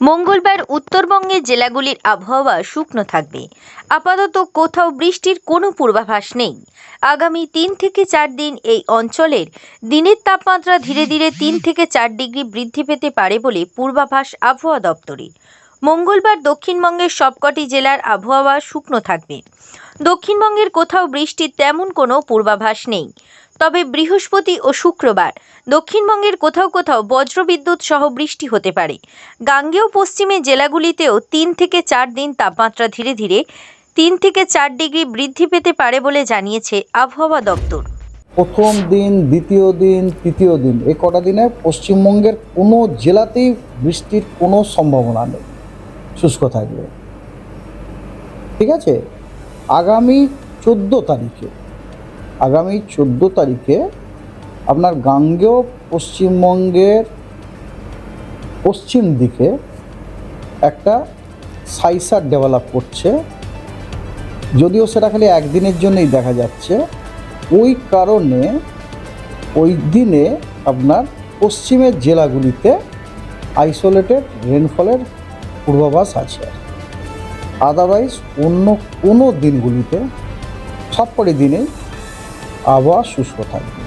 মঙ্গলবার উত্তরবঙ্গের জেলাগুলির আবহাওয়া শুকনো থাকবে। আপাতত কোথাও বৃষ্টির কোনো পূর্বাভাস নেই। আগামী তিন থেকে চার দিন এই অঞ্চলের দিনের তাপমাত্রা ধীরে ধীরে তিন থেকে চার ডিগ্রি বৃদ্ধি পেতে পারে বলে পূর্বাভাস আবহাওয়া দপ্তরের। মঙ্গলবার দক্ষিণবঙ্গের সবকটি জেলার আবহাওয়া শুকনো থাকবে। দক্ষিণবঙ্গের কোথাও বৃষ্টির তেমন কোনো পূর্বাভাস নেই। তবে বৃহস্পতি ও শুক্রবার দক্ষিণবঙ্গের কোথাও কোথাও বজ্রবিদ্যুৎ সহ বৃষ্টি হতে পারে। গাঙ্গেয় পশ্চিমের জেলাগুলিতেও তিন থেকে চার দিন তাপমাত্রা ধীরে ধীরে তিন থেকে চার ডিগ্রি বৃদ্ধি পেতে পারে বলে জানিয়েছে আবহাওয়া দপ্তর। প্রথম দিন, দ্বিতীয় দিন, তৃতীয় দিন, এই কটা দিনে পশ্চিমবঙ্গের কোনো জেলাতেই বৃষ্টির কোনো সম্ভাবনা নেই। শুষ্ক থাকবে। ঠিক আছে? আগামী চোদ্দ তারিখে আগামী চোদ্দ তারিখে আপনার গাঙ্গেয় পশ্চিমবঙ্গের পশ্চিম দিকে একটা সাইসার ডেভেলপ করছে। যদিও সেটা খালি একদিনের জন্যই দেখা যাচ্ছে। ওই কারণে ওই দিনে আপনার পশ্চিমের জেলাগুলিতে আইসোলেটেড রেনফলের পূর্বাভাস আছে। আদারওয়াইজ অন্য কোনো দিনগুলিতে, সবকটি দিনেই আবহাওয়া শুষ্ক থাকবে।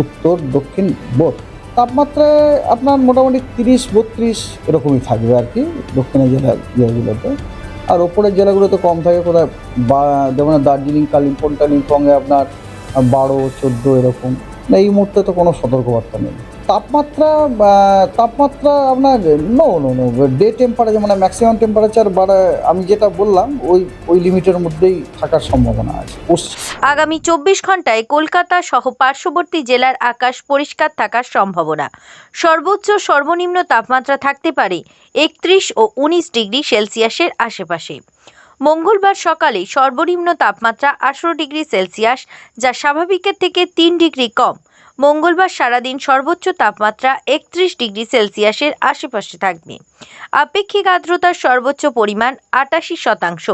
উত্তর, দক্ষিণ, বোধ। তাপমাত্রায় আপনার মোটামুটি তিরিশ, বত্রিশ এরকমই থাকবে আর কি, দক্ষিণের জেলা জেলাগুলোতে। আর ওপরের জেলাগুলোতে কম থাকে কোথায়? বা, যেমন দার্জিলিং, কালিম্পং, টালিম্পংয়ে আপনার বারো, চোদ্দ এরকম। না, এই মুহূর্তে তো কোনো সতর্কবার্তা নেই। তাপমাত্রা তাপমাত্রা আপনার no no no day temperature মানে ম্যাক্সিমাম টেম্পারেচার বাড়া, আমি যেটা বললাম, ওই ওই লিমিটের মধ্যেই থাকার সম্ভাবনা আছে। আগামী চব্বিশ ঘন্টায় কলকাতা সহ পার্শ্ববর্তী জেলার আকাশ পরিষ্কার থাকার সম্ভাবনা। সর্বোচ্চ সর্বনিম্ন তাপমাত্রা থাকতে পারে একত্রিশ ও উনিশ ডিগ্রি সেলসিয়াসের আশেপাশে। মঙ্গলবার সকালে সর্বনিম্ন তাপমাত্রা আঠারো ডিগ্রি সেলসিয়াস, যা স্বাভাবিকের থেকে তিন ডিগ্রি কম। মঙ্গলবার সারাদিন সর্বোচ্চ তাপমাত্রা একত্রিশ ডিগ্রি সেলসিয়াসের আশেপাশে থাকবে। আপেক্ষিক আর্দ্রতার সর্বোচ্চ পরিমাণ আটাশি শতাংশ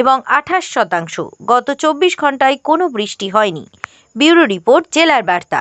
এবং আঠাশ শতাংশ। গত চব্বিশ ঘন্টায় কোনো বৃষ্টি হয়নি। ব্যুরো রিপোর্ট, জেলার বার্তা।